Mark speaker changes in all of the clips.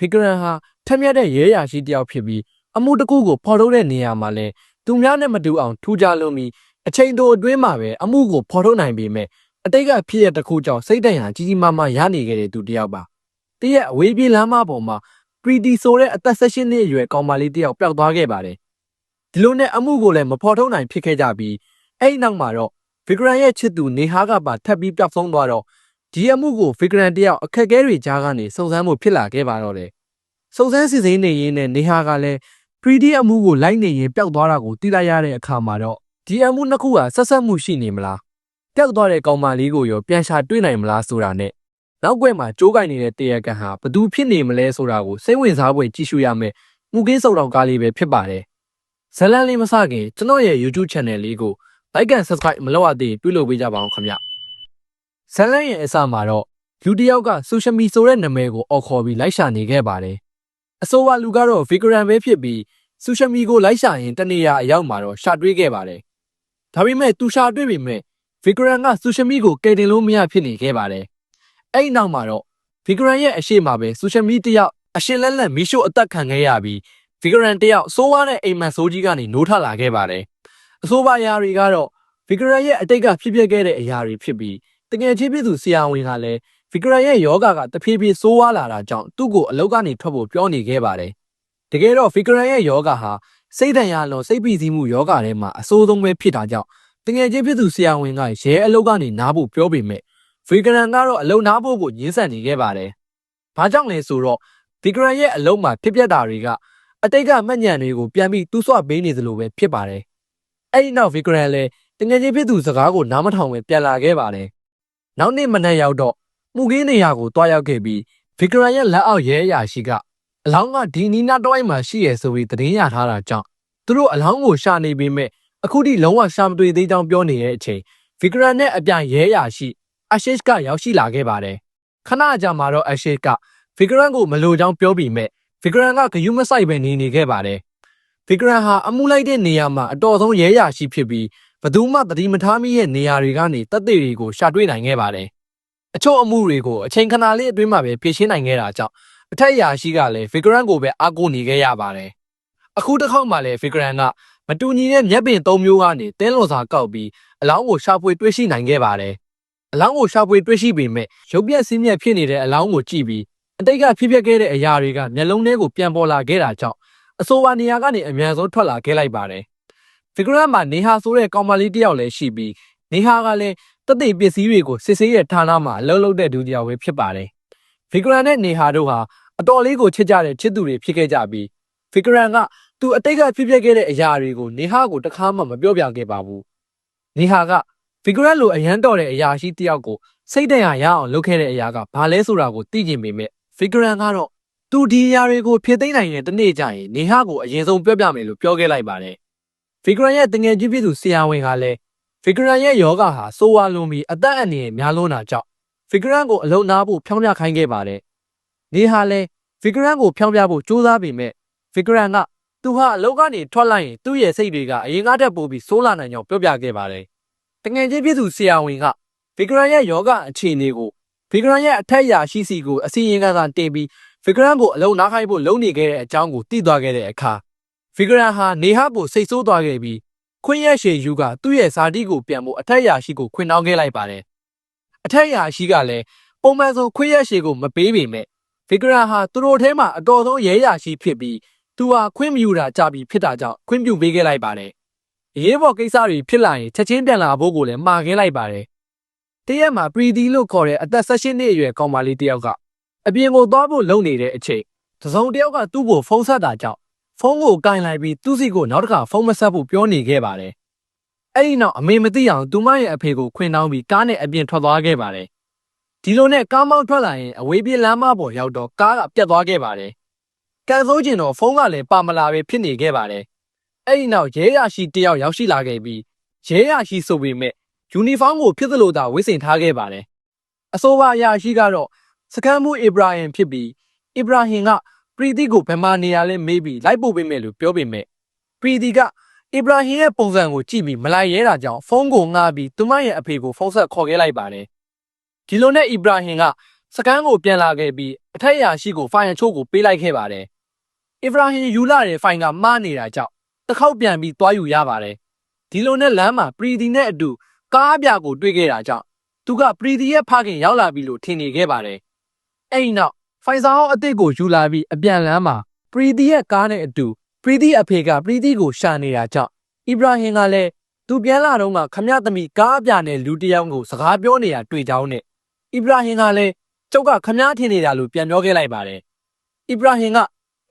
Speaker 1: ဗီဂရန်ဟာထက်မြက်တဲ့ရဲရရှိတစ်ယောက်ဖြစ်ပြီးအမှုတစ်ခုကိုဖော်ထုတ်တဲ့နေရာမှာလဲသူများနဲ့မတူအောင်ထူးခြားလွန်ပြီးအချိန်တိုအတွင်းမှာပဲအမှုကိုဖော်ထုတ်နိုင်ပေမဲ့အတိတ်ကဖြစ်ရတဲ့တစ်ခုကြောင့်စိတ်တန်ရာကြီးကြီးမားမားရနေခဲ့တဲ့သူတစ်ယောက်ပါတည့်ရဲ့အဝေးပြေးလမ်းမပေါ်မှာပရီတီဆိုတဲ့အသက်16နှစ်အရွယ်ကောင်မလေးတစ်ယောက်ပျောက်သွားခဲ့ပါတယ်ဒီလိုနဲ့အမှုကိုလည်းမဖော်ထုတ်နိုင်ဖြစ်ခဲ့ကြပြီးအဲ့ဒီနောက်မှာတော့ဗီဂရန်ရဲ့ချစ်သူနေဟာကပါထပ်ပြီးပျောက်ဆုံးသွားတော့ ဒီအမှုကိုဗီဂရန်တစ်ယောက်အခက်အခဲတွေကြားကနေစုံစမ်းမှုဖြစ်လာခဲ့ပါတော့တယ်စုံစမ်းစစ်ဆေးနေရင်းနဲ့နေဟာကလည်း 3D အမှုကိုလိုက်နေရင်ပျောက်သွားတာကိုသိလိုက်ရတဲ့အခါမှာတော့ဒီအမှုနှစ်ခုဟာဆက်ဆက်မှုရှိနေမလားပျောက်သွားတဲ့ကောင်မလေးကိုရောပြန်ရှာတွေ့နိုင်မလားဆိုတာနဲ့နောက်ွယ်မှာကြိုးကင်နေတဲ့တရကန်ဟာဘသူဖြစ်နေမလဲဆိုတာကိုစိတ်ဝင်စားဖွယ်ကြည့်ရှုရမယ်မှုကင်းစုံတော်ကားလေးပဲဖြစ်ပါတယ်ဇလန်လေးမစခင်ကျွန်တော်ရဲ့ YouTube channel လေးကို like and subscribe မလုပ်ရသေးပြုလုပ်ပေးကြပါအောင်ခင်ဗျ ဇလန်ရဲ့အစမှာတော့လူတစ်ယောက်က social media ဆိုတဲ့နာမည်ကိုအော်ခေါ်ပြီးလိုက်ရှာနေခဲ့ပါတယ်အဆိုပါလူကတော့ Figurant ပဲဖြစ်ပြီးဆူရှမီကိုလိုက်ရှာရင်တနေရာအရောက်မှာတော့ရှာတွေ့ခဲ့ပါတယ်။ဒါပေမဲ့သူရှာတွေ့ပေမဲ့ဗီဂရန်ကဆူရှမီကိုကယ်တင်လို့မရဖြစ်နေခဲ့ပါတယ်။အဲ့ဒီနောက်မှာတော့ဗီဂရန်ရဲ့အရှိမပဲဆူရှမီတယောက်အရှင်လက်လက်မီရှို့အသက်ခံခဲ့ရပြီးဗီဂရန်တယောက်စိုးဝါးတဲ့အိမ်မက်ဆိုးကြီးကနေနိုးထလာခဲ့ပါတယ်။အဆိုပါအရာတွေကတော့ဗီဂရန်ရဲ့အတိတ်ကဖြစ်ပျက်ခဲ့တဲ့အရာတွေဖြစ်ပြီး တကယ်ချင်းပြည်သူဆရာဝန်ကလည်းဗီဂရန်ရဲ့ယောဂကတဖြည်းဖြည်းစိုးဝါးလာတာကြောင့်သူ့ကိုအလောက်ကနေထွက်ဖို့ပြောနေခဲ့ပါတယ်။တကယ်တော့ဖီဂရန်ရဲ့ယောဂဟာစိတ်တန်ရလွန်စိတ်ပီစီးမှုယောဂထဲမှာအဆိုးဆုံးပဲဖြစ်တာကြောင့်တကယ်ချင်းဖြစ်သူဆရာဝန်ကရဲအလုပ်ကနေနားဖို့ပြောပေမဲ့ဖီဂရန်ကတော့အလုပ်နားဖို့ကိုညှင်းဆန်နေခဲ့ပါတယ်။ဘာကြောင့်လဲဆိုတော့ဖီဂရန်ရဲ့အလုပ်မှာဖြစ်ပျက်တာတွေကအတိတ်ကမှတ်ညံတွေကိုပြန်ပြီးတူးဆွပေးနေသလိုပဲဖြစ်ပါတယ်။အဲ့ဒီနောက်ဖီဂရန်လည်းတကယ်ချင်းဖြစ်သူစကားကိုနားမထောင်ပဲပြန်လာခဲ့ပါတယ်။ နောက်နေ့မနက်ရောက်တော့မှုကင်းနေရာကိုတွားရောက်ခဲ့ပြီးဗီဂရန်ရဲ့လက်အောက်ရဲအရာရှိကအလောင်းကဒီနီနာတော့အိမ်မှာရှိရဆိုပြီးသတင်းရထားတာကြောင့်သူတို့အလောင်းကိုရှာနေပေမဲ့အခုထိလုံးဝရှာမတွေ့သေးကြောင်းပြောနေတဲ့အချိန်ဗီဂရန်နဲ့အပြိုင်ရဲအရာရှိအရှစ်ကရောက်ရှိလာခဲ့ပါတယ်ခဏကြာမှာတော့အရှစ်ကဗီဂရန်ကိုမလိုကြောင်းပြောပြီးမဲ့ဗီဂရန်ကဂယုမဆိုင်ပဲနေနေခဲ့ပါတယ်ဗီဂရန်ဟာအမှုလိုက်တဲ့နေရာမှာအတော်ဆုံးရဲအရာရှိဖြစ်ပြီး ဘသူမှတတိမထားမိရဲ့နေရာတွေကနေတပ်သေးတွေကိုရှာတွေ့နိုင်ခဲ့ပါတယ်အချို့အမှုတွေကိုအချိန်ခဏလေးအတွင်းမှာပဲဖြေရှင်းနိုင်ခဲ့တာကြောင့်အထက်ရာရှိကလည်း Figurant ကိုပဲအားကိုးနေခဲ့ရပါတယ်။အခုတစ်ခေါက်မှလည်း Figurant ကမတူညီတဲ့မျက်ပင်၃မျိုးကနေတင်းလွန်စာကောက်ပြီးအလောင်းကိုရှာဖွေတွေ့ရှိနိုင်ခဲ့ပါတယ်။အလောင်းကိုရှာဖွေတွေ့ရှိပေမဲ့ရုပ်ပြက်ဆင်းမြက်ဖြစ်နေတဲ့အလောင်းကိုကြည့်ပြီးအတိတ်ကဖြစ်ပျက်ခဲ့တဲ့အရာတွေကမျက်လုံးထဲကိုပြန်ပေါ်လာခဲ့တာကြောင့်အဆိုပါနေရာကနေအမြန်ဆုံးထွက်လာခဲ့လိုက်ပါတယ်။ Figurant မှာနေဟာဆိုတဲ့ကောင်မလေးတစ်ယောက်လည်းရှိပြီးနေဟာကလည်းတသိပစ္စည်းတွေကိုစစ်ဆေးရဌာနမှာအလုပ်လုပ်တဲ့ဒုတိယဝေဖြစ်ပါတယ်။ Figurant နဲ့နေဟာတို့ဟာအတော်လေးကိုချစ်ကြတဲ့ချစ်သူတွေဖြစ်ခဲ့ကြပြီး Figurant ကသူအတိတ်ကဖြစ်ပျက်ခဲ့တဲ့အရာတွေကိုနေဟာကိုတခါမှမပြောပြခဲ့ပါဘူး။နေဟာက Figurant လိုအရန်တော်တဲ့အရာရှိတစ်ယောက်ကိုစိတ်တရရအောင်လုပ်ခဲ့တဲ့အရာကဘာလဲဆိုတာကိုသိကျင်ပေမဲ့ Figurant ကတော့သူဒီအရာတွေကိုဖြည့်သိမ့်နိုင်တဲ့တနေ့ကျရင်နေဟာကိုအရင်ဆုံးပြောပြမယ်လို့ပြောခဲ့လိုက်ပါတယ်။ Figurant ရဲ့တငယ်ချင်းဖြစ်သူဆရာဝန်ကလည်း Figurant ရဲ့ယောဂဟာဆိုးဝါးလွန်ပြီးအသက်အန္တရာယ်များလွန်းတာကြောင့် Figurant ကိုအလုံနာဖို့ဖြောင်းပြခိုင်းခဲ့ပါတယ်။နေဟာလည်း Figurant ကိုဖြောင်းပြဖို့ကြိုးစားပေမဲ့ Figurant ကသူဟာအလောက်ကနေထွက်လိုက်ရင်သူ့ရဲ့စိတ်တွေကအရင်ကတည်းကပိုပြီးဆိုးလာနိုင်ကြောင်းပြောပြခဲ့ပါတယ်။တငယ်ချင်းဖြစ်သူဆရာဝန်က Figurant ရဲ့ယောဂအခြေအနေကို Figurant ရဲ့အထက်ရာရှိစီကိုအစီရင်ခံစာတင်ပြီး Figurant ကိုအလုံနာခိုင်းဖို့လုပ်နေခဲ့တဲ့အကြောင်းကိုသိသွားခဲ့တဲ့အခါ Figurant ဟာနေဟပိုစိတ်ဆိုးသွားခဲ့ပြီးခွင့်ရရှေယူကသူ့ရဲ့ဇာတိကိုပြန်ဖို့အထက်ရာရှိကိုခွင့်တောင်းခဲ့လိုက်ပါတယ်။အထက်ရာရှိကလည်းပုံမှန်ဆိုခွင့်ရရှေကိုမပေးပေမဲ့ Figurant ဟာသူတို့ထဲမှာအတော်ဆုံးရဲရာရှိဖြစ်ပြီးသူဟာခွင့်မယူတာကြပြီးဖြစ်တာကြောင့်ခွင့်ပြုပေးခဲ့လိုက်ပါတယ်။အရေးပေါ်ကိစ္စတွေဖြစ်လာရင်ချက်ချင်းပြန်လာဖို့ကိုလည်းမှာခဲ့လိုက်ပါတယ်။တရက်မှာပရီတီလို့ခေါ်တဲ့အသက်16နှစ်အရွယ်ကောင်မလေးတစ်ယောက်ကအပြင်ကိုသွားဖို့လုပ်နေတဲ့အချိန်တစုံတစ်ယောက်ကသူ့ကိုဖုန်းဆက်တာကြောင့် ဖုန်းကိုကင်လိုက်ပြီးသူ့စီကိုနောက်တစ်ခါဖုန်းမဆက်ဖို့ပြောနေခဲ့ပါတယ်။အဲ့ဒီနောက်အမေမသိအောင်သူမရဲ့အဖေကိုခွင်တောင်းပြီးကားနဲ့အပြင်ထွက်သွားခဲ့ပါတယ်။ဒီလိုနဲ့ကားမောင်းထွက်လာရင်အဝေးပြေးလမ်းမပေါ်ရောက်တော့ကားကပြတ်သွားခဲ့ပါတယ်။ကန်ဆိုးကျင်တော့ဖုန်းကလည်းပါမလာပဲဖြစ်နေခဲ့ပါတယ်။အဲ့ဒီနောက်ရဲရရှိတယောက်ရောက်ရှိလာခဲ့ပြီးရဲရရှိဆိုပေမဲ့ယူနီဖောင်းကိုဖြစ်သလိုသာဝတ်ဆင်ထားခဲ့ပါတယ်။အဆိုပါအရာရှိကတော့စကန်မှုအီဘရာဟင်ဖြစ်ပြီးအီဘရာဟင်က ပရီတီကိုဘယ်မှာနေရလဲမေးပြီးလိုက်ပို့ပေးမယ်လို့ပြောပေမဲ့ပရီတီကအီဘရာဟင်ရဲ့ပုံစံကိုကြည့်ပြီးမလိုက်ရဲတာကြောင့်ဖုန်းကိုငှားပြီးသူမရဲ့အဖေကိုဖုန်းဆက်ခေါ်ခဲ့လိုက်ပါတယ်ဒီလိုနဲ့အီဘရာဟင်ကစကန်ကိုပြန်လာခဲ့ပြီးအထက်အရာရှိကိုဖိုင်အချို့ကိုပေးလိုက်ခဲ့ပါတယ်။အစ္စရာဟင်ယူလာတဲ့ဖိုင်ကမှားနေတာကြောင့်တစ်ခေါက်ပြန်ပြီးသွားယူရပါတယ်။ဒီလိုနဲ့လမ်းမှာပရီဒီနဲ့အတူကားအပြကိုတွေ့ခဲ့တာကြောင့်သူကပရီဒီရဲ့ဖခင်ရောက်လာပြီလို့ထင်နေခဲ့ပါတယ်။အဲ့ဒီနောက် ဖိုင်စာဟောင်းအစ်စ်ကိုယူလာပြီးအပြန်လမ်းမှာပရီဒီရဲ့ကားနဲ့အတူပရီဒီအဖေကပရီဒီကိုရှာနေတာကြောင့်အီဗရာဟင်ကလည်းသူပြန်လာတော့ကခမရသမီးကားအပြနဲ့လူတစ်ယောက်ကိုစကားပြောနေတာတွေ့ကြောင်းနဲ့အီဗရာဟင်ကလည်းကျုပ်ကခမရထင်နေတာလို့ပြန်ပြောခဲ့လိုက်ပါတယ်။အီဗရာဟင်က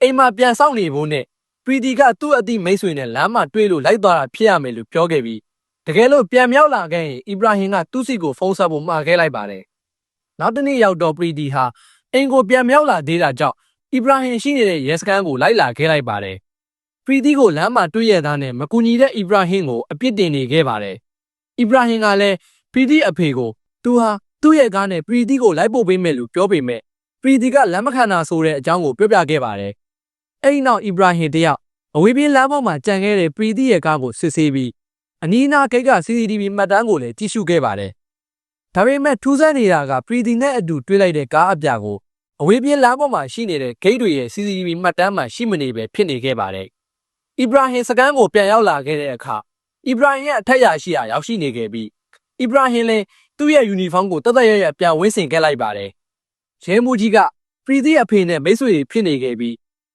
Speaker 1: အိမ်မှာပြန်ဆောင်နေဖို့နဲ့ပရီဒီကသူ့အတိမိတ်ဆွေနဲ့လမ်းမှာတွေ့လို့လိုက်သွားတာဖြစ်ရမယ်လို့ပြောခဲ့ပြီးတကယ်လို့ပြန်မြောက်လာခဲ့ရင်အီဗရာဟင်ကသူ့စီကိုဖုန်းဆက်ဖို့မှာခဲ့လိုက်ပါတယ်။နောက်တစ်နေ့ရောက်တော့ပရီဒီဟာ အိမ်ကိုပြန်မြောက်လာသေးတာကြောင့်အီဗရာဟင်ရှိနေတဲ့ရဲစခန်းကိုလိုက်လာခဲ့လိုက်ပါတယ်။ပရီဒီကိုလမ်းမှာတွေ့ရတာနဲ့မကူညီတဲ့အီဗရာဟင်ကိုအပြစ်တင်နေခဲ့ပါတယ်။အီဗရာဟင်ကလည်းပရီဒီအဖေကိုသူဟာသူ့ရဲ့ကားနဲ့ပရီဒီကိုလိုက်ပို့ပေးမယ်လို့ပြောပေမဲ့ပရီဒီကလမ်းမခံတာဆိုတဲ့အကြောင်းကိုပြောပြခဲ့ပါတယ်။အဲဒီနောက်အီဗရာဟင်တယောက်အဝေးပြေးလမ်းပေါ်မှာကြံခဲ့တဲ့ပရီဒီရဲ့ကားကိုစစ်ဆေးပြီးအနီးအနားဂိတ်က CCTV မှတ်တမ်းကိုလည်းကြည့်ရှုခဲ့ပါတယ်။ ဒါပေမဲ့ထူးဆန်းနေတာကပရီဒီနဲ့အတူတွေ့လိုက်တဲ့ကားအပြာကိုအဝေးပြေးလမ်းပေါ်မှာရှိနေတဲ့ဂိတ်တွေရဲ့ CCTV မှတ်တမ်းမှာရှိမနေပဲဖြစ်နေခဲ့ပါတယ်။အီဗရာဟင်စကန်ကိုပြန်ရောက်လာခဲ့တဲ့အခါအီဗရာဟင်ရဲ့အထက်ရရှိရာရောက်ရှိနေခဲ့ပြီးအီဗရာဟင်လည်းသူ့ရဲ့ယူနီဖောင်းကိုတသက်ရရပြန်ဝင်းဆင်ခဲ့လိုက်ပါတယ်။ရဲမှုကြီးကပရီဒီအဖေနဲ့မိတ်ဆွေတွေဖြစ်နေခဲ့ပြီး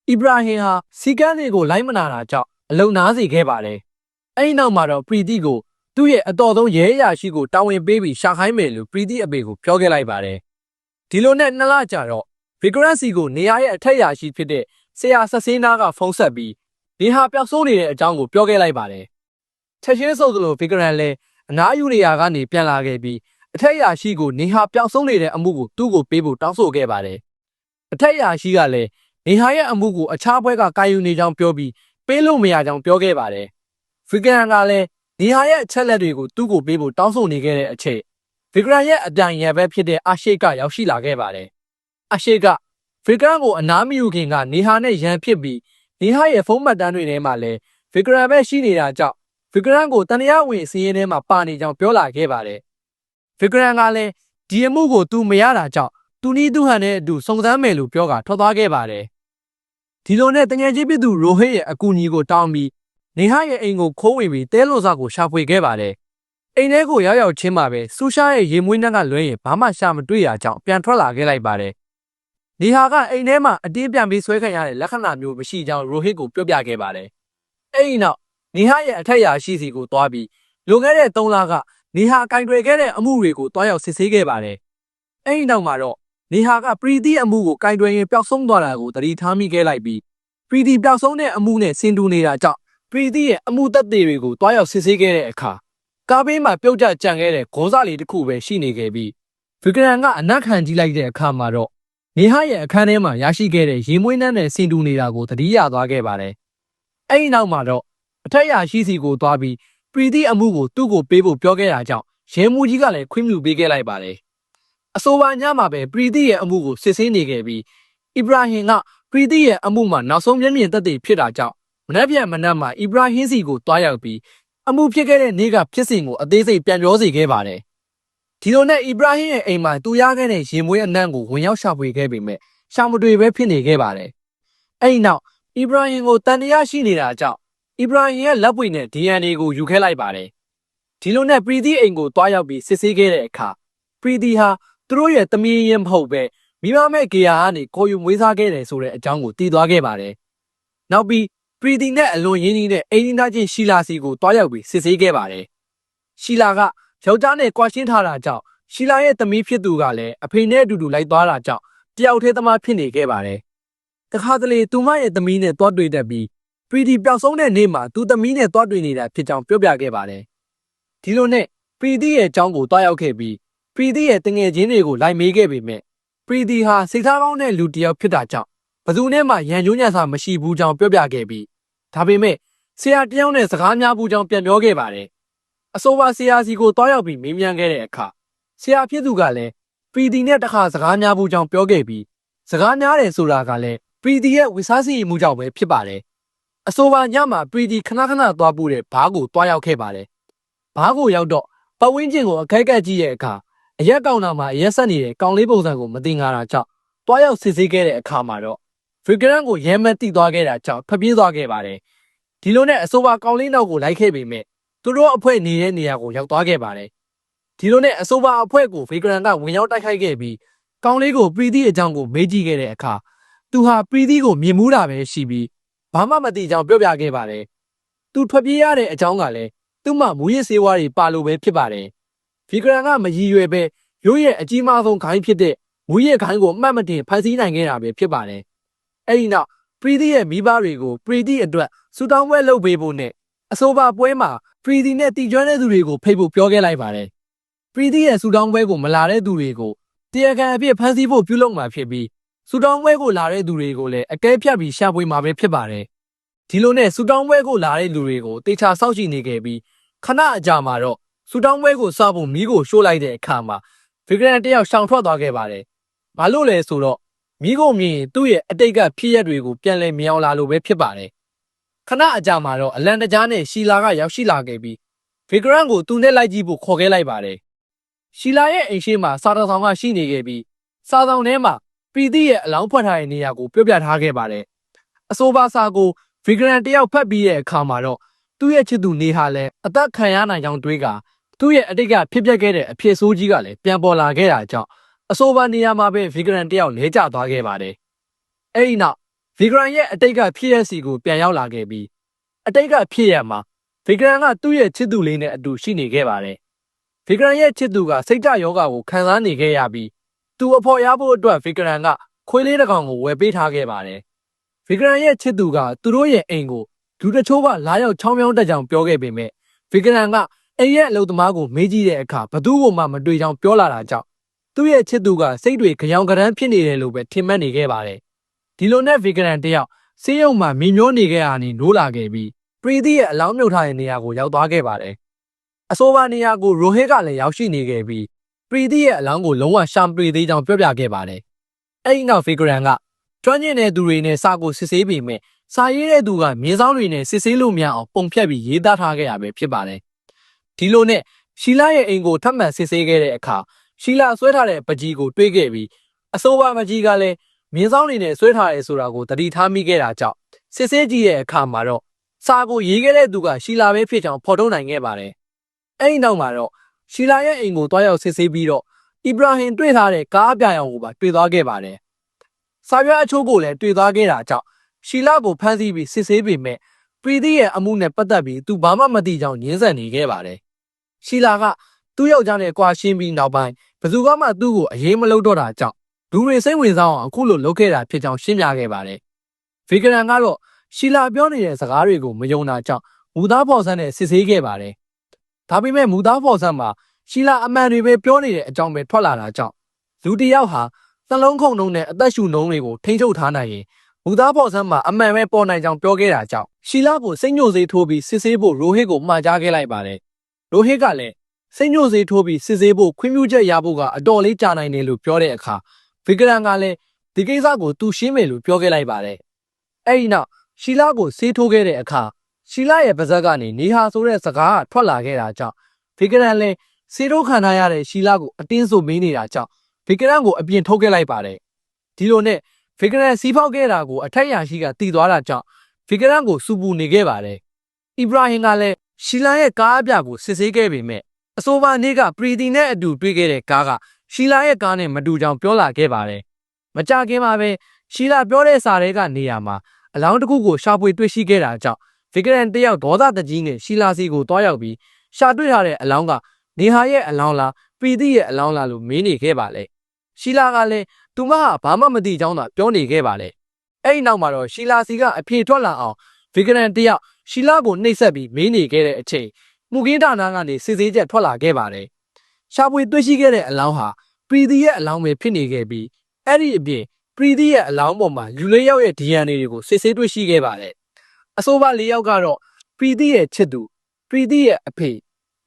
Speaker 1: အီဗရာဟင်ဟာစီကန်းတွေကိုလိုက်မနာတာကြောင့်အလုံနာစေခဲ့ပါတယ်။အဲဒီနောက်မှာတော့ပရီဒီကို သူ့ရဲ့အတော်ဆုံးရဲအရာရှိကိုတာဝန်ပေးပြီးရှာခိုင်းမယ်လို့ပရီဒီအဖေကိုပြောခဲ့လိုက်ပါတယ်။ဒီလိုနဲ့နှစ်လကြာတော့ Vigrancy ကိုနေရာရဲ့အထက်အရာရှိဖြစ်တဲ့ဆရာဆက်စင်းနာကဖုန်းဆက်ပြီးဒီဟာပျောက်ဆုံးနေတဲ့အကြောင်းကိုပြောခဲ့လိုက်ပါတယ်။ချက်ချင်းဆိုသလို Vigran လည်းအနားယူနေရာကနေပြန်လာခဲ့ပြီးအထက်အရာရှိကိုနေဟာပျောက်ဆုံးနေတဲ့အမှုကိုသူ့ကိုပေးဖို့တောင်းဆိုခဲ့ပါတယ်။အထက်အရာရှိကလည်းနေဟာရဲ့အမှုကိုအခြားဘွဲကကာယူနေကြောင်းပြောပြီးပေးလို့မရကြောင်းပြောခဲ့ပါတယ်။ Vigran ကလည်း နေဟာရဲ့အချက်လက်တွေကိုသူ့ကိုပေးဖို့တောင်းဆိုနေခဲ့တဲ့အချိန် Vigran ရဲ့အတန်ရံပဲဖြစ်တဲ့အာရှိတ်ကရောက်ရှိလာခဲ့ပါတယ်။အာရှိတ်က Vigran ကိုအနားမယူခင်ကနေဟာနဲ့ရန်ဖြစ်ပြီးနေဟာရဲ့ဖုန်းမှတ်တမ်းတွေထဲမှာလည်း Vigran ပဲရှိနေတာကြောင့် Vigran ကိုတန်ရာဝင်စီးရင်ထဲမှာပါနေကြောင်းပြောလာခဲ့ပါတယ်။ Vigran ကလည်းဒီအမှုကိုသူမရတာကြောင့်သူနီးသူဟန်နဲ့အတူစုံစမ်းမယ်လို့ပြောကထွက်သွားခဲ့ပါတယ်။ဒီလိုနဲ့တငယ်ချင်းပြည်သူရိုဟစ်ရဲ့အကူအညီကိုတောင်းပြီး နေဟာရဲ့အိမ်ကိုခိုးဝင်ပြီးတဲလွန်စာကိုရှာဖွေခဲ့ပါတယ်။အိမ်ထဲကိုရောက်ရောက်ချင်းမှာပဲဆူရှာရဲ့ရေမွေးနှက်ကလွှဲရင်ဘာမှရှာမတွေ့ရကြောင်းပြန်ထွက်လာခဲ့လိုက်ပါတယ်။နေဟာကအိမ်ထဲမှာအတင်းပြန်ပြီးဆွဲခံရတဲ့လက္ခဏာမျိုးမရှိကြောင်းရိုဟစ်ကိုပြောပြခဲ့ပါတယ်။အဲဒီနောက်နေဟာရဲ့အထက်ရာရှိစီကိုသွားပြီးလွန်ခဲ့တဲ့3လကနေဟာကင်တွယ်ခဲ့တဲ့အမှုတွေကိုတွားရောက်စစ်ဆေးခဲ့ပါတယ်။အဲဒီနောက်မှာတော့နေဟာကပရီတီအမှုကိုကင်တွယ်ရင်ပျောက်ဆုံးသွားတာကိုသတိထားမိခဲ့လိုက်ပြီးပရီတီပျောက်ဆုံးတဲ့အမှုနဲ့ဆင်တူနေတာကြောင့် ပရီတီရဲ့အမှုသက်သေတွေကိုတွားရောက်စစ်ဆေးခဲ့တဲ့အခါကားဘေးမှာပြုတ်ကျကြံခဲ့တဲ့ဂောဇလေးတစ်ခုပဲရှိနေခဲ့ပြီးဗီဂရန်ကအနက်ခံကြည့်လိုက်တဲ့အခါမှာတော့နေဟာရဲ့အခန်းထဲမှာရရှိခဲ့တဲ့ရေမွေးနှမ်းနဲ့ဆင်တူနေတာကိုသတိရသွားခဲ့ပါတယ်။အဲဒီနောက်မှာတော့အထက်ရာရှိစီကိုသွားပြီးပရီတီအမှုကိုသူ့ကိုပေးဖို့ပြောခဲ့တာကြောင့်ရဲမှုကြီးကလည်းခွင့်ပြုပေးခဲ့လိုက်ပါတယ်။အဆိုပါညမှာပဲပရီတီရဲ့အမှုကိုစစ်ဆေးနေခဲ့ပြီးအီဗရာဟင်ကပရီတီရဲ့အမှုမှာနောက်ဆုံးမျက်မြင်သက်သေဖြစ်တာကြောင့် မနက်ဖြန်မနက်မှာအီဗရာဟင်စီကိုတွားရောက်ပြီးအမှုဖြစ်ခဲ့တဲ့နေ့ကဖြစ်စဉ်ကိုအသေးစိတ်ပြန်ပြောစေခဲ့ပါတယ်။ဒီလိုနဲ့အီဗရာဟင်ရဲ့အိမ်မှာသူရခဲ့တဲ့ရင်မွေးအနှံ့ကိုဝင်ရောက်ရှာဖွေခဲ့ပေမဲ့ရှာမတွေ့ပဲဖြစ်နေခဲ့ပါတယ်။အဲဒီနောက်အီဗရာဟင်ကိုတန်တရားရှိနေတာကြောင့်အီဗရာဟင်ရဲ့လက်ပွေနဲ့ DNA ကိုယူခဲ့လိုက်ပါတယ်။ဒီလိုနဲ့ပရီတီအိမ်ကိုတွားရောက်ပြီးစစ်ဆေးခဲ့တဲ့အခါပရီတီဟာသူတို့ရဲ့တမီးရင်မဟုတ်ပဲမိမမဲ့ကေယာကနေခေါ်ယူမွေးစားခဲ့တယ်ဆိုတဲ့အကြောင်းကိုသိသွားခဲ့ပါတယ်။နောက်ပြီးပ ရီတီနဲ့အလွန်ရင်းနှီးတဲ့အိမ်နီးသားချင်းရှီလာစီကိုတွားရောက်ပြီးစစ်ဆေးခဲ့ပါတယ်။ရှီလာကယောက်ျားနဲ့ကွာရှင်းထားတာကြောင့်ရှီလာရဲ့သမီးဖြစ်သူကလည်းအဖေနဲ့အတူတူလိုက်သွားတာကြောင့်တယောက်တည်းသမားဖြစ်နေခဲ့ပါတယ်။တခါတလေသူမရဲ့သမီးနဲ့တွားတွေ့တတ်ပြီးပရီတီပျောက်ဆုံးတဲ့နေ့မှာသူသမီးနဲ့တွားတွေ့နေတာဖြစ်ကြောင်းပြောပြခဲ့ပါတယ်။ဒီလိုနဲ့ပရီတီရဲ့အကြောင်းကိုတွားရောက်ခဲ့ပြီးပရီတီရဲ့တငယ်ချင်းတွေကိုလိုက်မေးခဲ့ပေမဲ့ပရီတီဟာစိတ်ထားကောင်းတဲ့လူတစ်ယောက်ဖြစ်တာကြောင့်ဘသူနဲ့မှရန်ကျိုးညံစာမရှိဘူးကြောင်းပြောပြခဲ့ပြီး ဒါပေမဲ့ဆရာတယောက်နဲ့စကားများဘူးကြောင်းပြန်ပြောခဲ့ပါတယ်။အဆိုပါဆရာစီကိုတွားရောက်ပြီးမေးမြန်းခဲ့တဲ့အခါဆရာဖြစ်သူကလည်းပရီတီနဲ့တခါစကားများဘူးကြောင်းပြောခဲ့ပြီးစကားများတယ်ဆိုတာကလည်းပရီတီရဲ့ဝိစားစီမှုကြောင့်ပဲဖြစ်ပါတယ်။အဆိုပါညမှာပရီတီခဏခဏသွားပို့တဲ့ဘားကိုတွားရောက်ခဲ့ပါတယ်။ဘားကိုရောက်တော့ပတ်ဝန်းကျင်ကိုအခိုက်ကက်ကြည့်ရဲ့အခါအရက်ကောင်တာမှာအရက်ဆက်နေတဲ့ကောင်လေးပုံစံကိုမသိငါတာကြောင့်တွားရောက်စစ်ဆေးခဲ့တဲ့အခါမှာတော့ ဗီဂရန်ကိုရဲမက်တိသွားခဲ့တာကြောင့်ဖပြေးသွားခဲ့ပါတယ်ဒီလိုနဲ့အဆိုပါကောင်လေးနောက်ကိုလိုက်ခဲ့ပေမဲ့သူတို့အဖွဲ့နေတဲ့နေရာကိုရောက်သွားခဲ့ပါတယ်ဒီလိုနဲ့အဆိုပါအဖွဲ့ကိုဗီဂရန်ကဝင်ရောက်တိုက်ခိုက်ခဲ့ပြီးကောင်လေးကိုပရီသီအကြောင်းကိုမေးကြည့်ခဲ့တဲ့အခါသူဟာပရီသီကိုမြင်မှုတာပဲရှိပြီးဘာမှမသိကြောင်းပြောပြခဲ့ပါတယ်သူထွက်ပြေးရတဲ့အကြောင်းကလည်းသူ့မှာမူရစ်စေးဝါးတွေပါလို့ပဲဖြစ်ပါတယ်ဗီဂရန်ကမရည်ရွယ်ပဲရိုးရဲ့အကြီးမားဆုံးခိုင်းဖြစ်တဲ့မူရစ်ခိုင်းကိုအမှတ်မတင်ဖန်ဆီးနိုင်ခဲ့တာပဲဖြစ်ပါတယ် အဲဒီနောက်ပရီသီရဲ့မိဘတွေကိုပရီသီအတွက်စူတောင်းပွဲလုပ်ပေးဖို့နဲ့အဆိုပါပွဲမှာပရီသီနဲ့တီကျွမ်းတဲ့သူတွေကိုဖိတ်ဖို့ပြောခဲ့လိုက်ပါတယ်ပရီသီရဲ့စူတောင်းပွဲကိုမလာတဲ့သူတွေကိုတရားခံအဖြစ်ဖန်ဆီးဖို့ပြုလုပ်မှာဖြစ်ပြီးစူတောင်းပွဲကိုလာတဲ့သူတွေကိုလည်းအကဲဖြတ်ပြီးရှာဖွေမှာပဲဖြစ်ပါတယ်ဒီလိုနဲ့စူတောင်းပွဲကိုလာတဲ့လူတွေကိုတေချာစောင့်ကြည့်နေခဲ့ပြီးခဏအကြာမှာတော့စူတောင်းပွဲကိုစဖို့မီးကိုရှို့လိုက်တဲ့အခါမှာဗီဂရန်တယောက်ရှောင်ထွက်သွားခဲ့ပါတယ်။ဘာလို့လဲဆိုတော့ မိကိုမြင်ရင်သူ့ရဲ့အတိတ်ကဖြစ်ရက်တွေကိုပြန်လည်မြောင်လာလို့ပဲဖြစ်ပါတယ်။ခဏအကြာမှာတော့အလန်တကြားနဲ့ရှီလာကရောက်ရှိလာခဲ့ပြီးဗီဂရန်ကိုသူနဲ့လိုက်ကြည့်ဖို့ခေါ်ခဲ့လိုက်ပါတယ်။ရှီလာရဲ့အိမ်ရှိမှာစာတော်ဆောင်ကရှိနေခဲ့ပြီးစာဆောင်ထဲမှာပီတိရဲ့အလောင်းဖွက်ထားတဲ့နေရာကိုပြောပြထားခဲ့ပါတယ်။အဆိုပါစာကိုဗီဂရန်တယောက်ဖတ်ပြီးတဲ့အခါမှာတော့သူ့ရဲ့ချစ်သူနေဟာလည်းအသက်ခံရနိုင်ကြောင်းတွေးကသူ့ရဲ့အတိတ်ကဖြစ်ပျက်ခဲ့တဲ့အဖြစ်ဆိုးကြီးကလည်းပြန်ပေါ်လာခဲ့တာကြောင့် အဆိုပါနေရာမှာပဲဗီဂရန်တယောက်လဲကျသွားခဲ့ပါတယ်။အဲဒီနောက်ဗီဂရန်ရဲ့အတိတ်ကဖြစ်ရစီကိုပြန်ရောက်လာခဲ့ပြီးအတိတ်ကဖြစ်ရမှာဗီဂရန်ကသူ့ရဲ့ချစ်သူလေးနဲ့အတူရှိနေခဲ့ပါတယ်။ဗီဂရန်ရဲ့ချစ်သူကစိတ်ဓာတ်ယောဂကိုခံစားနေခဲ့ရပြီးသူအဖော်ရဖို့အတွက်ဗီဂရန်ကခွေးလေးတစ်ကောင်ကိုဝယ်ပေးထားခဲ့ပါတယ်။ဗီဂရန်ရဲ့ချစ်သူကသူတို့ရဲ့အိမ်ကိုလူတချို့ကလာရောက်ချောင်းမြောင်းတက်ကြောင်ပြောခဲ့ပေမဲ့ဗီဂရန်ကအိမ်ရဲ့အလုပ်သမားကိုမေးကြည့်တဲ့အခါဘသူ့ကိုမှမတွေ့ကြောင်ပြောလာတာကြောင့် သူ့ရဲ့ချစ်သူကစိတ်တွေကြောင်ကြမ်းဖြစ်နေတယ်လို့ပဲထင်မှတ်နေခဲ့ပါတယ်။ဒီလိုနဲ့ဗီဂရန်တယောက်ဆေးရုံမှာမြင်မျောနေခဲ့ရနီနိုးလာခဲ့ပြီးပရီသီရဲ့အလောင်းမြုပ်ထားတဲ့နေရာကိုရောက်သွားခဲ့ပါတယ်။အဆိုပါနေရာကိုရိုဟစ်ကလည်းရောက်ရှိနေခဲ့ပြီးပရီသီရဲ့အလောင်းကိုလုံးဝရှာမပရီသေးကြောင်ပြောပြခဲ့ပါတယ်။အဲဒီနောက်ဗီဂရန်ကကျွမ်းကျင်တဲ့သူတွေနဲ့စာကိုစစ်ဆေးပေမဲ့စာရေးတဲ့သူကမြေစောင်းတွေနဲ့စစ်ဆေးလို့မရအောင်ပုံဖြတ်ပြီးရေးသားထားခဲ့ရပဲဖြစ်ပါတယ်။ဒီလိုနဲ့ရှီလာရဲ့အိမ်ကိုထပ်မံစစ်ဆေးခဲ့တဲ့အခါ ရှီလာဆွဲထားတဲ့ပကြီးကိုတွေးခဲ့ပြီးအဆိုပါပကြီးကလည်းမြင်းဆောင်နေနဲ့ဆွဲထားရဲဆိုတာကိုတတိထားမိခဲ့တာကြောင့်စစ်ဆေးကြည့်တဲ့အခါမှာတော့စာကိုရေးခဲ့တဲ့သူကရှီလာပဲဖြစ်ကြောင်းဖော်ထုတ်နိုင်ခဲ့ပါတယ်။အဲဒီနောက်မှာတော့ရှီလာရဲ့အိမ်ကိုတွားရောက်စစ်ဆေးပြီးတော့အီဘရာဟင်တွေ့ထားတဲ့ကားအပြာရောင်ကိုပါတွေ့သွားခဲ့ပါတယ်။စာရွက်အချိုးကိုလည်းတွေ့သွားခဲ့တာကြောင့်ရှီလာကိုဖမ်းဆီးပြီးစစ်ဆေးပေမဲ့ပရီသီရဲ့အမှုနဲ့ပတ်သက်ပြီးသူဘာမှမသိကြောင်းညင်းဆန်နေခဲ့ပါတယ်။ရှီလာက သူ့ယောက်ျားနဲ့ကြွာရှင်းပြီးနောက်ပိုင်းဘယ်သူကမှသူ့ကိုအရေးမလုပ်တော့တာကြောင့်လူတွေစိတ်ဝင်စားအောင်အခုလိုလုပ်ခဲ့တာဖြစ်ကြောင်းရှင်းပြခဲ့ပါတယ်။ဗီဂရန်ကတော့ရှီလာပြောနေတဲ့စကားတွေကိုမယုံတာကြောင့်မူသားဖော်ဆန်းနဲ့စစ်ဆေးခဲ့ပါတယ်။ဒါပေမဲ့မူသားဖော်ဆန်းမှာရှီလာအမှန်တွေပဲပြောနေတဲ့အကြောင်းပဲထွက်လာတာကြောင့်လူတစ်ယောက်ဟာနှလုံးခုန်နှုံးနဲ့အသက်ရှူနှုံးတွေကိုထိန်းချုပ်ထားနိုင်ရင်မူသားဖော်ဆန်းမှာအမှန်ပဲပေါ်နိုင်ကြောင်းပြောခဲ့တာကြောင့်ရှီလာကိုစိတ်ညှို့စေးထိုးပြီးစစ်ဆေးဖို့ရိုဟစ်ကိုမှာကြားခဲ့လိုက်ပါတယ်။ရိုဟစ်ကလည်း စိတ်ညှို့စေးထိုးပြီးစစ်ဆေးဖို့ခွင့်ပြုချက်ရဖို့ကအတော်လေးကြာနိုင်တယ်လို့ပြောတဲ့အခါဗီဂရန်ကလည်းဒီကိစ္စကိုသူရှင်းမယ်လို့ပြောခဲ့လိုက်ပါတယ်။အဲဒီနောက်ရှီလာကိုဆေးထိုးခဲ့တဲ့အခါရှီလာရဲ့ပါဇက်ကနေနေဟာဆိုတဲ့စကားကထွက်လာခဲ့တာကြောင့်ဗီဂရန်လည်းဆေးထိုးခံထားရတဲ့ရှီလာကိုအတင်းဆိုမင်းနေတာကြောင့်ဗီဂရန်ကိုအပြင်ထုတ်ခဲ့လိုက်ပါတယ်။ဒီလိုနဲ့ဗီဂရန်စီးဖောက်ခဲ့တာကိုအထက်ရရှိကတီသွားတာကြောင့်ဗီဂရန်ကိုစူပူနေခဲ့ပါတယ်။အီဘရာဟင်ကလည်းရှီလာရဲ့ကားအပြကိုစစ်ဆေးခဲ့ပေမဲ့ အဆိုပါနေ့ကပရီတီနဲ့အတူတွေ့ခဲ့တဲ့ကားကရှီလာရဲ့ကားနဲ့မတူကြောင်ပြောလာခဲ့ပါတယ်။မကြခင်မှာပဲရှီလာပြောတဲ့စာတွေကနေရာမှာအလောင်းတစ်ခုကိုရှာဖွေတွေ့ရှိခဲ့တာကြောင့်ဗီဂရန်တယောက်ဒေါသတကြီးနဲ့ရှီလာစီကိုတွားရောက်ပြီးရှာတွေ့ထားတဲ့အလောင်းကနေဟာရဲ့အလောင်းလားပရီတီရဲ့အလောင်းလားလို့မေးနေခဲ့ပါလေ။ရှီလာကလည်းသူမဟာဘာမှမသိကြောင်းသာပြောနေခဲ့ပါလေ။အဲ့ဒီနောက်မှာတော့ရှီလာစီကအဖြေထွက်လာအောင်ဗီဂရန်တယောက်ရှီလာကိုနှိပ်စက်ပြီးမေးနေခဲ့တဲ့အချိန် မူကင်းဌာနကနေစစ်ဆေးချက်ထွက်လာခဲ့ပါတယ်။ရှာဖွေတွေ့ရှိခဲ့တဲ့အလောင်းဟာပရီတီရဲ့အလောင်းပဲဖြစ်နေခဲ့ပြီးအဲ့ဒီအပြင်ပရီတီရဲ့အလောင်းပေါ်မှာလူလေးယောက်ရဲ့ DNA တွေကိုစစ်ဆေးတွေ့ရှိခဲ့ပါတယ်။အဆိုပါလေးယောက်ကတော့ပရီတီရဲ့ချစ်သူပရီတီရဲ့အဖေ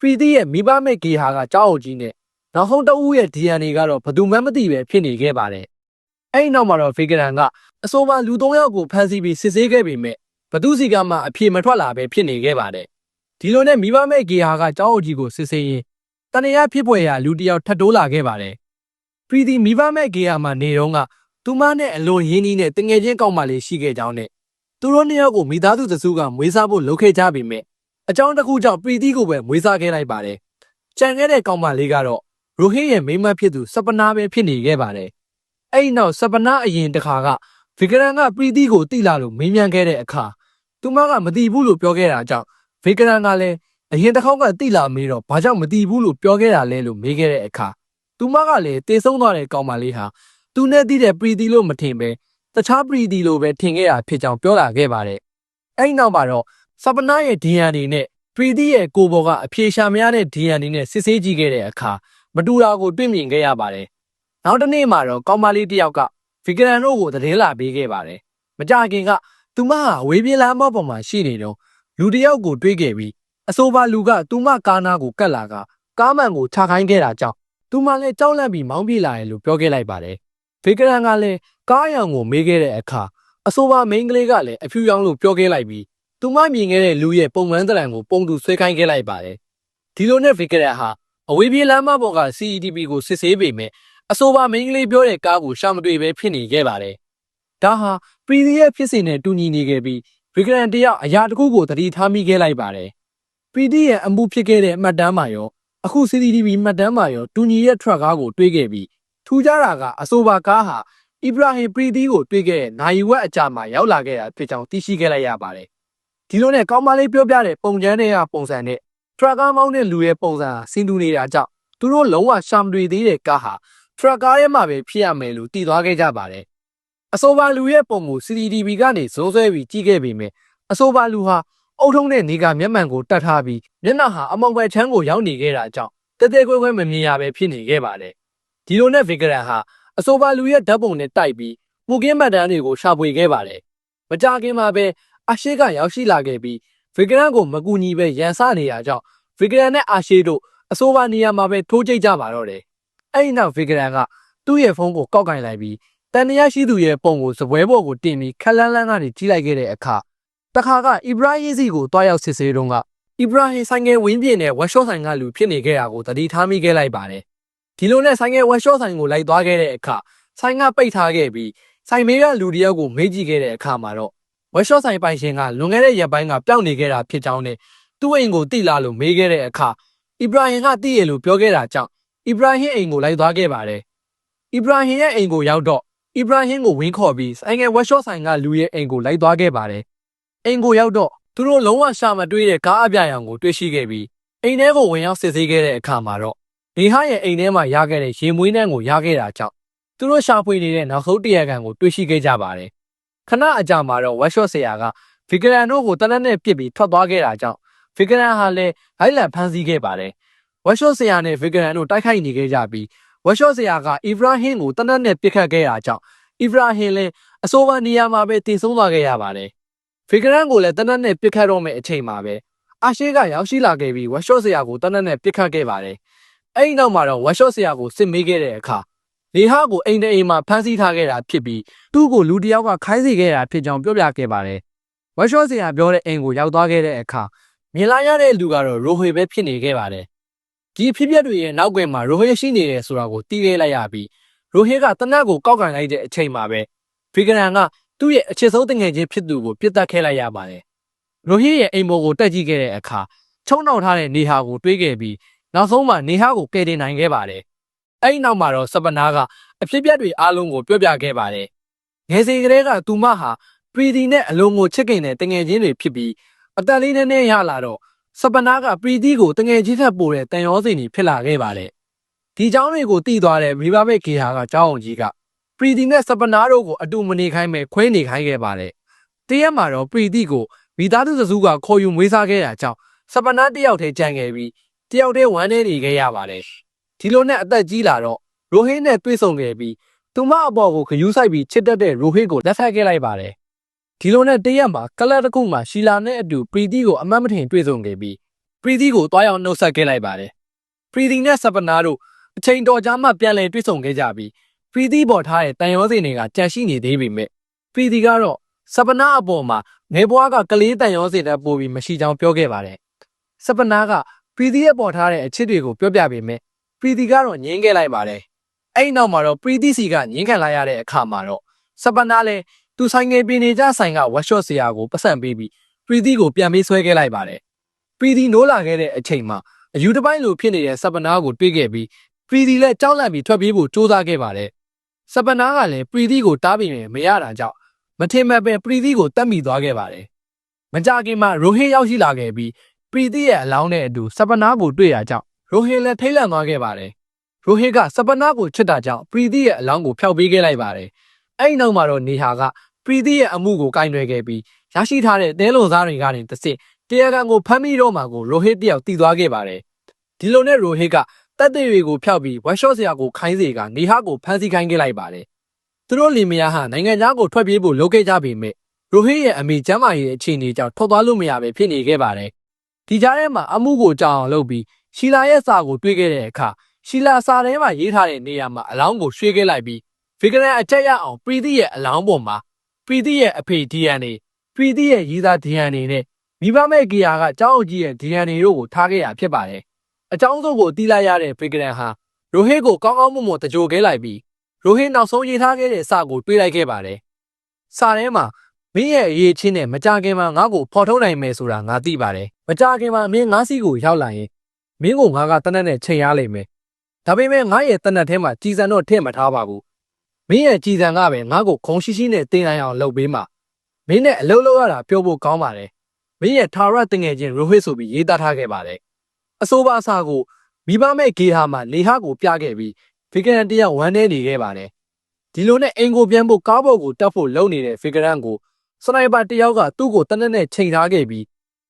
Speaker 1: ပရီတီရဲ့မိဘမဲ့ဂေဟာကကြောက်အုပ်ကြီးနဲ့နောက်ဆုံးတဦးရဲ့ DNA ကတော့ဘယ်သူမှမသိပဲဖြစ်နေခဲ့ပါတယ်။အဲ့ဒီနောက်မှာတော့ဗေဂရန်ကအဆိုပါလူ၃ယောက်ကိုဖမ်းဆီးပြီးစစ်ဆေးခဲ့ပေမဲ့ဘသူစီကမှအပြေမထွက်လာပဲဖြစ်နေခဲ့ပါတယ်။ ဒီလိုနဲ့မိဘမဲ့ဂေဟာကကြောက်အုပ်ကြီးကိုစစ်ဆေးရင်းတန်ရဖြစ်ပွေရာလူတစ်ယောက်ထပ်တိုးလာခဲ့ပါတယ်ပရီတီမိဘမဲ့ကေယာမှာနေတော့ကသူမနဲ့အလွန်ရင်းနှီးနဲ့တငယ်ချင်းကောက်မလေးရှိခဲ့ကြောင်းနဲ့သူတို့နှစ်ယောက်ကိုမိသားစုတစုကမွေးစားဖို့လုပ်ခဲ့ကြပေမဲ့အကြောင်းတစ်ခုကြောင့်ပရီတီကိုပဲမွေးစားခဲ့လိုက်ပါတယ်ကြံခဲ့တဲ့ကောက်မလေးကတော့ရိုဟင်းရဲ့မိန်းမဖြစ်သူစပနာပဲဖြစ်နေခဲ့ပါတယ်အဲ့ဒီနောက်စပနာအရင်တစ်ခါကဗီကရန်ကပရီတီကိုတိလာလို့မေးမြန်းခဲ့တဲ့အခါသူမကမတိဘူးလို့ပြောခဲ့တာကြောင့် ဗီကရန်ကလည်းအရင်တစ်ခေါက်ကတိလာမေးတော့ဘာကြောင့်မတီးဘူးလို့ပြောခဲ့တာလဲလို့မေးခဲ့တဲ့အခါသူမကလည်းတေဆုံးသွားတဲ့ကောင်မလေးဟာသူနဲ့တည်တဲ့ပရီတီလို့မထင်ပဲတခြားပရီတီလို့ပဲထင်ခဲ့တာဖြစ်ကြောင်းပြောလာခဲ့ပါတယ်။အဲဒီနောက်မှာတော့စပနာရဲ့ DNA နဲ့ပရီတီရဲ့ကိုဘော်ကအဖြေရှာမရတဲ့ DNA နဲ့စစ်ဆေးကြည့်ခဲ့တဲ့အခါမတူတာကိုတွေ့မြင်ခဲ့ရပါတယ်။နောက်တစ်နေ့မှာတော့ကောင်မလေးတစ်ယောက်ကဗီဂရန်တို့ကိုသတင်းလာပေးခဲ့ပါတယ်။မကြခင်ကသူမဟာဝေးပြေးလမ်းမောက်ပေါ်မှာရှိနေတော့ လူတစ်ယောက်ကိုတွေးခဲ့ပြီးအဆိုပါလူကသူမကားနာကိုကတ်လာကကားမှန်ကိုချခိုင်းခဲ့တာကြောင့်သူမလည်းကြောက်လန့်ပြီးမောင်းပြေးလာတယ်လို့ပြောခဲ့လိုက်ပါတယ်။ဖေကရန်ကလည်းကားရောင်ကိုမေးခဲ့တဲ့အခါအဆိုပါမိန်းကလေးကလည်းအဖြူရောင်လို့ပြောခဲ့လိုက်ပြီးသူမမြင်ခဲ့တဲ့လူရဲ့ပုံမှန်တရံကိုပုံတူဆွဲခိုင်းခဲ့လိုက်ပါတယ်။ဒီလိုနဲ့ဖေကရန်ဟာအဝေးပြေးလမ်းမပေါ်က CETP ကိုစစ်ဆေးပေမဲ့အဆိုပါမိန်းကလေးပြောတဲ့ကားကိုရှာမတွေ့ပဲဖြစ်နေခဲ့ပါတယ်။ဒါဟာပရီဒီရဲ့ဖြစ်စဉ်နဲ့တူညီနေခဲ့ပြီး ဖေကရန်တယောက်အရာတစ်ခုကိုသတိထားမိခဲ့လိုက်ပါတယ်။ PD ရဲ့အမှုဖြစ်ခဲ့တဲ့အမှတ်တမ်းမှာရောအခု CCTV မှတ်တမ်းမှာရောတူညီရဲ့ truck ကားကိုတွေးခဲ့ပြီးထူးခြားတာကအဆိုပါကားဟာအီဘရာဟင်ပရီဒီကိုတွေးခဲ့တဲ့နိုင်ဝက်အကြာမှာရောက်လာခဲ့တာဖြစ်ကြောင်းသိရှိခဲ့လိုက်ရပါတယ်။ဒီလိုနဲ့ကောင်းမလေးပြောပြတဲ့ပုံချမ်းတွေကပုံစံနဲ့ truck ကားမောင်းတဲ့လူရဲ့ပုံစံဟာဆင်တူနေတာကြောင့်သူတို့လုံးဝရှာမတွေ့သေးတဲ့ကားဟာ truck ကားထဲမှာပဲဖြစ်ရမယ်လို့တည်သွားခဲ့ကြပါတယ်။ အဆိုပါလူရဲ့ပုံကို CCTV ကနေဇုံးဆွဲပြီးကြည့်ခဲ့ပေမဲ့အဆိုပါလူဟာအုတ်ထုံးတဲ့နေကမျက်မှန်ကိုတတ်ထားပြီးမျက်နှာဟာအမောင်ခွဲချမ်းကိုရောက်နေခဲ့တာကြောင့်တဲတဲခွဲခွဲမမြင်ရပဲဖြစ်နေခဲ့ပါတယ်။ဒီလိုနဲ့ဗီဂရန်ဟာအဆိုပါလူရဲ့ဓာတ်ပုံနဲ့တိုက်ပြီးမူကင်းမှတ်တမ်းတွေကိုရှာဖွေခဲ့ပါတယ်။မကြခင်မှာပဲအာရှေကရောက်ရှိလာခဲ့ပြီးဗီဂရန်ကိုမကူညီပဲရန်ဆနေတာကြောင့်ဗီဂရန်နဲ့အာရှေတို့အဆိုပါနေရာမှာပဲထိုးကျိတ်ကြပါတော့တယ်။အဲဒီနောက်ဗီဂရန်ကသူ့ရဲ့ဖုန်းကိုကောက်ကင်လိုက်ပြီး တန်တရားရှိသူရဲ့ပုံကိုစပွဲပေါ်ကိုတင်ပြီးခက်လန်းလန်းကနေကြီးလိုက်ခဲ့တဲ့အခါတခါကအီဘရာဟင်စီကိုတွားရောက်စစ်ဆေးတုန်းကအီဘရာဟင်ဆိုင်ငယ်ဝင်းပြင်းနဲ့ဝက်ရှော့ဆိုင်ကလူဖြစ်နေခဲ့တာကိုသတိထားမိခဲ့လိုက်ပါတယ်။ဒီလိုနဲ့ဆိုင်ငယ်ဝက်ရှော့ဆိုင်ကိုလိုက်သွားခဲ့တဲ့အခါဆိုင်ကပိတ်ထားခဲ့ပြီးဆိုင်မေးကလူတယောက်ကိုမေးကြည့်ခဲ့တဲ့အခါမှာတော့ဝက်ရှော့ဆိုင်ပိုင်ရှင်ကလွန်ခဲ့တဲ့ရက်ပိုင်းကပျောက်နေခဲ့တာဖြစ်ကြောင်းနဲ့သူ့အိမ်ကိုတိလာလို့မေးခဲ့တဲ့အခါအီဘရာဟင်ကတိရလို့ပြောခဲ့တာကြောင့်အီဘရာဟင်အိမ်ကိုလိုက်သွားခဲ့ပါတယ်။အီဘရာဟင်ရဲ့အိမ်ကိုရောက်တော့ အီဘရာဟင်ကိုဝင်းခေါ်ပြီးဆိုင်ငယ်ဝက်ရှော့ဆိုင်ကလူရဲ့အိမ်ကိုလိုက်သွားခဲ့ပါတယ်။အိမ်ကိုရောက်တော့သူတို့လုံးဝရှာမတွေ့တဲ့ကားအပြာရောင်ကိုတွေ့ရှိခဲ့ပြီးအိမ်ထဲကိုဝင်ရောက်စစ်ဆေးခဲ့တဲ့အခါမှာတော့နေဟရဲ့အိမ်ထဲမှာရခဲ့တဲ့ရေမွေးနှံကိုရခဲ့တာကြောင့်သူတို့ရှာဖွေနေတဲ့နောက်ဆုံးတရားခံကိုတွေ့ရှိခဲ့ကြပါတယ်ခဏအကြာမှာတော့ဝက်ရှော့ဆရာကဗီဂရန်တို့ကိုတနက်နဲ့ပြစ်ပြီးထွက်သွားခဲ့တာကြောင့်ဗီဂရန်ဟာလည်းဟိုက်လန်ဖမ်းဆီးခဲ့ပါတယ်ဝက်ရှော့ဆရာနဲ့ဗီဂရန်တို့တိုက်ခိုက်နေခဲ့ကြပြီး ဝက်ရှော့ဆရာကအီဗရာဟင်ကိုတနက်နဲ့ပြစ်ခတ်ခဲ့တာကြောင့်အီဗရာဟင်လည်းအဆိုပါနေရာမှာပဲတည်ဆုံးသွားခဲ့ရပါတယ်ဖီဂရန်ကိုလည်းတနက်နဲ့ပြစ်ခတ်တော့မယ့်အချိန်မှာပဲအာရှေကရောက်ရှိလာခဲ့ပြီးဝက်ရှော့ဆရာကိုတနက်နဲ့ပြစ်ခတ်ခဲ့ပါတယ်။အဲဒီနောက်မှာတော့ဝက်ရှော့ဆရာကိုစစ်မေးခဲ့တဲ့အခါလေဟာကိုအိမ်တဲ့အိမ်မှာဖမ်းဆီးထားခဲ့တာဖြစ်ပြီးသူ့ကိုလူတစ်ယောက်ကခိုင်းစေခဲ့တာဖြစ်ကြောင်းပြောပြခဲ့ပါတယ်။ဝက်ရှော့ဆရာပြောတဲ့အိမ်ကိုရောက်သွားခဲ့တဲ့အခါမြင်လာရတဲ့လူကတော့ရိုဟွေပဲဖြစ်နေခဲ့ပါတယ်။ ဒီအဖြစ်အပျက်တွေရဲ့နောက်ကွယ်မှာရိုဟွေရှိနေတယ်ဆိုတာကိုသိခဲ့လိုက်ရပြီးရိုဟွေကတနက်ကိုကောက်ကန်လိုက်တဲ့အချိန်မှာပဲဖီဂရန်ကသူ့ရဲ့အခြေဆုံးတငယ်ချင်းဖြစ်သူကိုပြစ်တက်ခဲ့လိုက်ရပါတယ်။ရိုဟီရဲ့အိမ်မောကိုတက်ကြည့်ခဲ့တဲ့အခါချုံနှောက်ထားတဲ့နေဟာကိုတွေးခဲ့ပြီးနောက်ဆုံးမှနေဟာကိုကယ်တင်နိုင်ခဲ့ပါတယ်။အဲဒီနောက်မှာတော့စပနာကအဖြစ်ပြက်တွေအားလုံးကိုပြောပြခဲ့ပါတယ်။ငယ်စဉ်ကတည်းကသူမဟာပရီတီနဲ့အလုံးကိုချစ်ခင်တဲ့တငယ်ချင်းတွေဖြစ်ပြီးအသက်လေးနည်းနည်းရလာတော့ စပနာကပရီတီကိုတငယ်ချင်းထက်ပိုတဲ့တန်ရောစင်ကြီးဖြစ်လာခဲ့ပါတယ်။ဒီเจ้าတွေကိုတည်သွားတဲ့မိဘဘက်ခေဟာကเจ้าအောင်ကြီးက ပရီတီနဲ့စပနာတို့ကိုအတူမနေခိုင်းမဲ့ခွဲနေခိုင်းခဲ့ပါတယ်။တရက်မှာတော့ပရီတီကိုမိသားစုစုကခေါ်ယူမွေးစားခဲ့တာကြောင့်စပနာတယောက်တည်းကြံခဲ့ပြီးတယောက်တည်းဝမ်းနေနေခဲ့ရပါတယ်။ဒီလိုနဲ့အသက်ကြီးလာတော့ရိုဟင်းနဲ့တွေ့ဆုံခဲ့ပြီးသူမအပေါ်ကိုခယူးဆိုင်ပြီးချစ်တတ်တဲ့ရိုဟင်းကိုလက်ထပ်ခဲ့လိုက်ပါတယ်။ ဒီလိုနဲ့တရက်မှာကလပ်တစ်ခုမှာရှီလာနဲ့အတူပရီတီကိုအမတ်မထင်တွေ့ဆုံခဲ့ပြီးပရီတီကိုတွားရောက်နှုတ်ဆက်ခဲ့လိုက်ပါတယ်။ပရီတီနဲ့စပနာတို့အချိန်တော်ကြာမှပြန်လည်တွေ့ဆုံခဲ့ကြပြီးပရီတီပေါ်ထားတဲ့တန်ရောစင်တွေကကြန့်ရှိနေသေးပေမဲ့ပရီတီကတော့စပနာအပေါ်မှာငယ်ဘွားကကလေးတန်ရောစင်တဲ့ပို့ပြီးမရှိကြောင်းပြောခဲ့ပါတယ်။စပနာကပပရီတီရဲ့ပေါ်ထားတဲ့အချစ်တွေကိုပြောပြပေးမယ်ပရီတီကတော့ငင်းခဲ့လိုက်ပါတယ်အဲ့ဒီနောက်မှာတော့ပရီတီစီကငင်းခံလိုက်ရတဲ့အခါမှာတော့စပနာလည်း သူဆိုင်ငယ်ပင်နေကြဆိုင်ကဝက်ရှော့ဆရာကိုပတ်စံပေးပြီးပရီတီကိုပြန်ပေးဆွဲခဲ့လိုက်ပါတယ်ပရီတီနိုးလာခဲ့တဲ့အချိန်မှာအယူတစ်ပိုင်းလိုဖြစ်နေတဲ့စပနာကိုတွေးခဲ့ပြီးပရီတီလည်းကြောက်လန့်ပြီးထွက်ပြေးဖို့ကြိုးစားခဲ့ပါတယ်စပနာကလည်းပရီတီကိုတားပြီးမရတာကြောင့်မထင်မှတ်ပဲပရီတီကိုတတ်မိသွားခဲ့ပါတယ်မကြခင်မှာရိုဟင်းရောက်ရှိလာခဲ့ပြီးပရီတီရဲ့အလောင်းနဲ့အတူစပနာကိုတွေ့ရကြောင်းရိုဟင်လည်းထိတ်လန့်သွားခဲ့ပါတယ်။ရိုဟင်ကစပနာကိုချစ်တာကြောင့်ပရီတီရဲ့အလောင်းကိုဖျောက်ပေးခဲ့လိုက်ပါတယ်။အဲဒီနောက်မှာတော့နေဟာက ပရီတီရဲ့အမှုကိုကင်တွယ်ခဲ့ပြီးရရှိထားတဲ့တဲလုံစားတွေကနေတစ်စစ်တရားခံကိုဖမ်းမိတော့မှကိုရိုဟင်တယောက်တည်သွားခဲ့ပါတယ်။ဒီလိုနဲ့ရိုဟင်ကတပ်တွေတွေကိုဖျောက်ပြီးဝက်ရှော့ဆရာကိုခိုင်းစေကနေဟာကိုဖမ်းဆီးခိုင်းခဲ့လိုက်ပါတယ်။သူတို့လင်မယားဟာနိုင်ငံသားကိုထွက်ပြေးဖို့လုပ်ခဲ့ကြပေမဲ့ရိုဟင်ရဲ့အမိကျမ်းမာရေးအခြေအနေကြောင့်ထွက်သွားလို့မရပဲဖြစ်နေခဲ့ပါတယ်။ဒီကြားထဲမှာအမှုကိုကြောင်အောင်လုပ်ပြီးရှီလာရဲ့စာကိုတွေးခဲ့တဲ့အခါရှီလာစာထဲမှာရေးထားတဲ့နေရာမှာအလောင်းကိုရွှေ့ခဲ့လိုက်ပြီးဗီဂရန်အချက်ရအောင်ပရီတီရဲ့အလောင်းပေါ်မှာ ပရီတီရဲ့အဖေ DNA ပရီတီရဲ့ရေးသား DNA နဲ့မိဘမဲ့ဂီယာကကျောင်းအုပ်ကြီးရဲ့ DNA တို့ကိုထားခဲ့ရဖြစ်ပါတယ်။အကြောင်းစုံကိုတီးလိုက်ရတဲ့ဗီဂရန်ဟာရိုဟေကိုကောင်းကောင်းမွန်မွန်တကြိုခဲလိုက်ပြီးရိုဟေနောက်ဆုံးရေးထားခဲ့တဲ့စာကိုတွေးလိုက်ခဲ့ပါတယ်။စာထဲမှာမင်းရဲ့အရေးချင်းနဲ့မကြခင်မှာငါ့ကိုဖော်ထုတ်နိုင်မယ်ဆိုတာငါသိပါတယ်။မကြခင်မှာမင်းငါးစီကိုရောက်လာရင်မင်းကိုငါကတနက်နဲ့ချိန်ရလိမ့်မယ်။ဒါပေမဲ့ငါရဲ့တနက်ထဲမှာကြည်စံတော့ထည့်မထားပါဘူး။ မင်းရဲ့ကြည်စံကပဲငါ့ကိုခုံရှိရှိနဲ့တင်နိုင်အောင်လုပ်ပေးမှာ။မင်းနဲ့အလုပ်လုပ်ရတာပြောဖို့ကောင်းပါတယ်။မင်းရဲ့ထာဝရတငယ်ချင်းရိုဟစ်ဆိုပြီးရေးသားထားခဲ့ပါတယ်။အဆိုပါအစာကိုမိဘမဲ့ဂေဟာမှာနေဟာကိုပြခဲ့ပြီးဖီဂရန်တယောက်ဝမ်းနေနေခဲ့ပါတယ်။ဒီလိုနဲ့အင်ကိုပြန်ဖို့ကားပေါ်ကိုတက်ဖို့လုပ်နေတဲ့ဖီဂရန်ကိုစနိုက်ပါတယောက်ကသူ့ကိုတနက်နဲ့ချိန်ထားခဲ့ပြီး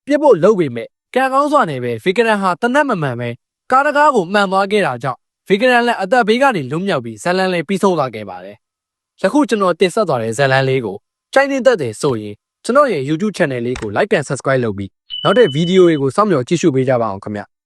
Speaker 1: ပြစ်ဖို့လုပ်ပေမဲ့ကံကောင်းစွာနဲ့ပဲဗီဂရန်ဟာတနက်မမှန်ပဲကားတကားကိုမှန်သွားခဲ့တာကြောင့် ဗီဂရန်လည်းအသက်ဘေးကနေလွတ်မြောက်ပြီးဇလန်လည်းပြီးဆုံးသွားခဲ့ပါတယ်။ယခုကျွန်တော်တင်ဆက်သွားတဲ့ဇလန်လေးကိုကြိုက်နေတတ်တယ်ဆိုရင်ကျွန်တော်ရဲ့ YouTube Channel လေးကို Like and Subscribe လုပ်ပြီးနောက်တဲ့ဗီဒီယိုတွေကိုစောင့်မျှော်ကြည့်ရှုပေးကြပါအောင်ခင်ဗျ။